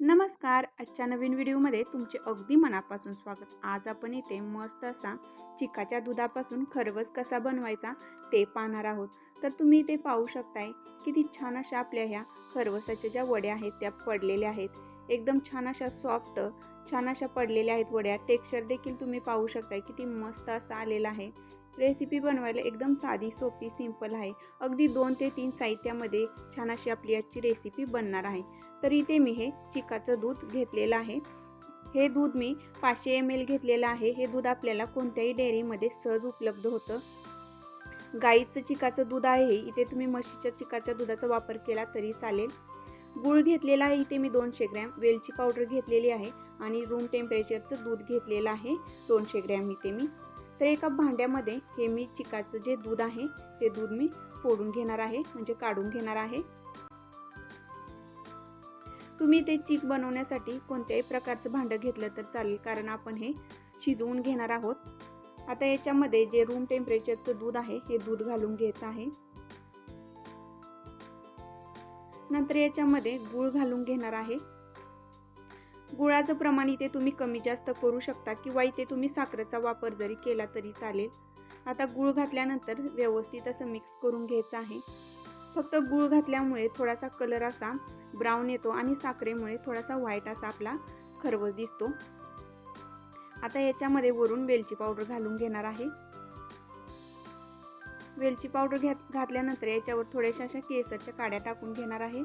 नमस्कार. आजच्या नवीन व्हिडिओमध्ये तुमचे अगदी मनापासून स्वागत. आज आपण इथे मस्त असा चिकाच्या दुधापासून खरवस कसा बनवायचा ते पाहणार आहोत. तर तुम्ही इथे पाहू शकताय किती छान अशा आपल्या ह्या खरवसाच्या ज्या वड्या आहेत त्या पडलेल्या आहेत. एकदम छान अशा सॉफ्ट छान अशा पडलेल्या आहेत वड्या. टेक्स्चर देखील तुम्ही पाहू शकताय. किती मस्त असा आलेला आहे. रेसिपी बनवायला एकदम साधी सोपी सिंपल आहे. अगदी दोन ते तीन साहित्यामध्ये छान अशी आपली आजची रेसिपी बनणार आहे. तर इथे मी हे चिकाचं दूध घेतलेलं आहे. हे दूध मी पाचशे एम एल घेतलेलं आहे. हे दूध आपल्याला कोणत्याही डेअरीमध्ये सहज उपलब्ध होतं. गाईचं चिकाचं दूध आहे इथे तुम्ही म्हशीच्या चिकाच्या दुधाचा वापर केला तरी चालेल. गूळ घेतलेला आहे. इथे मी दोनशे ग्रॅम वेलची पावडर घेतलेली आहे आणि रूम टेम्परेचरचं दूध घेतलेलं आहे. दोनशे ग्रॅम इथे मी. तर एका भांड्यामध्ये हे मी चिकाचं जे दूध आहे ते दूध मी फोडून घेणार आहे म्हणजे काढून घेणार आहे. तुम्ही ते चीक बनवण्यासाठी कोणत्याही प्रकारचं भांडं घेतलं तर चालेल कारण आपण हे शिजवून घेणार आहोत. आता याच्यामध्ये जे रूम टेम्परेचरचं दूध आहे हे दूध घालून घ्यायचं आहे. नंतर याच्यामध्ये गूळ घालून घेणार आहे. गुळाचं प्रमाण इथे तुम्ही कमी जास्त करू शकता किंवा इथे तुम्ही साखरेचा वापर जरी केला तरी चालेल. आता गूळ घातल्यानंतर व्यवस्थित असं मिक्स करून घ्यायचं आहे. फक्त गूळ घातल्यामुळे थोडासा कलर असा ब्राऊन येतो आणि साखरेमुळे थोडासा व्हाईट असा आपला खरवस दिसतो. आता याच्यामध्ये वरून वेलची पावडर घालून घेणार आहे. वेलची पावडर घ्यात घातल्यानंतर याच्यावर थोड्याशा अशा केसरच्या काड्या टाकून घेणार आहे.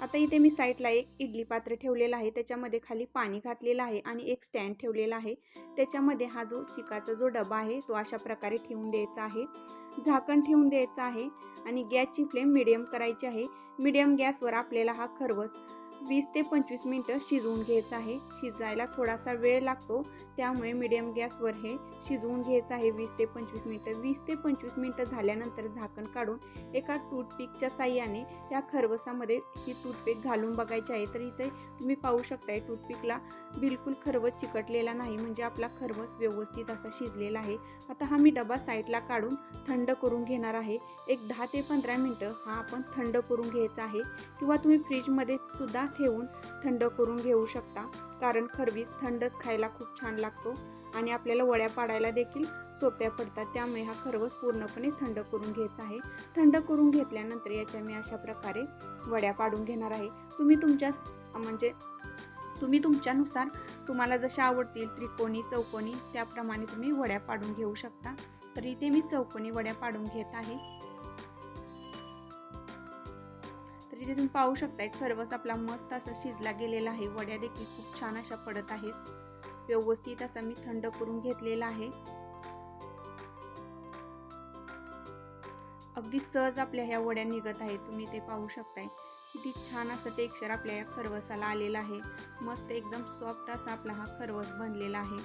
आता इथे मी साईडला एक इडली पात्र ठेवलेलं आहे. त्याच्यामध्ये खाली पाणी घातलेलं आहे आणि एक स्टँड ठेवलेला आहे. त्याच्यामध्ये हा जो चिकाचा जो डबा आहे तो अशा प्रकारे ठेवून द्यायचा आहे. झाकण ठेवून द्यायचं आहे आणि गॅसची फ्लेम मिडियम करायची आहे. मिडियम गॅसवर आपल्याला हा खरवस वीस ते पंचवीस मिनटं शिजवून घ्यायचं आहे. शिजायला थोडासा वेळ लागतो. त्यामुळे मिडियम गॅसवर हे शिजवून घ्यायचं आहे. वीस ते पंचवीस मिनटं. वीस ते पंचवीस मिनटं झाल्यानंतर झाकण काढून एका टूथपिकच्या साह्याने या खरवसामध्ये ही टूथपिक घालून बघायची आहे. तर इथे तुम्ही पाहू शकताय टूथपिकला बिलकुल खरवस चिकटलेला नाही. म्हणजे आपला खरवस व्यवस्थित असा शिजलेला आहे. आता हा मी डबा साईडला काढून थंड करून घेणार आहे. एक दहा ते पंधरा मिनटं हा आपण थंड करून घ्यायचा आहे. किंवा तुम्ही फ्रीजमध्ये सुद्धा ठेवून थंड करून घेऊ शकता. कारण खरवीस थंडच खायला खूप छान लागतो आणि आपल्याला वड्या पाडायला देखील सोप्या पडतात. त्यामुळे हा खरवस पूर्णपणे थंड करून घ्यायचा आहे. थंड करून घेतल्यानंतर याच्या मी अशा प्रकारे वड्या पाडून घेणार आहे. तुम्ही तुमच्या म्हणजे तुम्ही तुमच्यानुसार तुम्हाला जशा आवडतील त्रिकोणी चौकोनी त्याप्रमाणे तुम्ही वड्या पाडून घेऊ शकता. तर इथे मी चौकोनी वड्या पाडून घेत आहे. इथे तुम्ही पाहू शकताय. खरवस आपला मस्त असा शिजला गेलेला आहे. वड्या देखील खूप छान अशा पडत आहेत. व्यवस्थित असा मी थंड करून घेतलेला आहे. अगदी सहज आपल्या ह्या वड्या निघत आहेत. तुम्ही ते पाहू शकताय. किती छान असं टेक्स्चर आपल्या या खरवसाला आलेला आहे. मस्त एकदम सॉफ्ट असा आपला हा खरवस बनलेला आहे.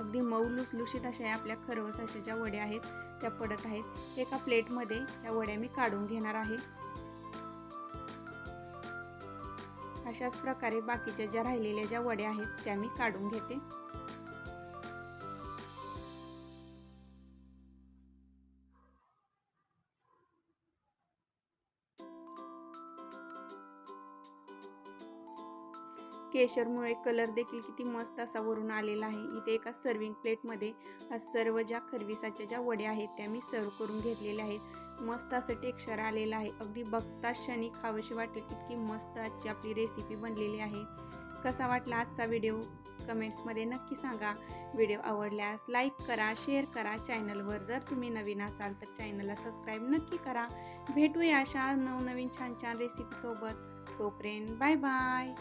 अगदी मऊ लुसलुशीत अशा आपल्या खरवसाच्या ज्या वड्या आहेत त्या पडत आहेत. एका प्लेटमध्ये या वड्या मी काढून घेणार आहे. अशाच प्रकारे बाकीच्या ज्या राहिलेल्या ज्या वड्या आहेत त्या मी काढून घेते. केशरमुळे कलर देखील किती मस्त असा वरून आलेला आहे. इथे एका सर्विंग प्लेटमध्ये हा सर्व ज्या खरविसाच्या ज्या वड्या आहेत त्या मी सर्व करून घेतलेल्या आहेत. मस्त असं टेक्स्चर आलेलं आहे. अगदी बघता क्षणी खावशी वाटेल इतकी मस्त आजची आपली रेसिपी बनलेली आहे. कसा वाटला आजचा व्हिडिओ कमेंट्समध्ये नक्की सांगा. व्हिडिओ आवडल्यास लाईक करा शेअर करा. चॅनलवर जर तुम्ही नवीन असाल तर चॅनलला सबस्क्राईब नक्की करा. भेटूया अशा नवनवीन छान छान रेसिपीसोबत तोपर्यंत बाय बाय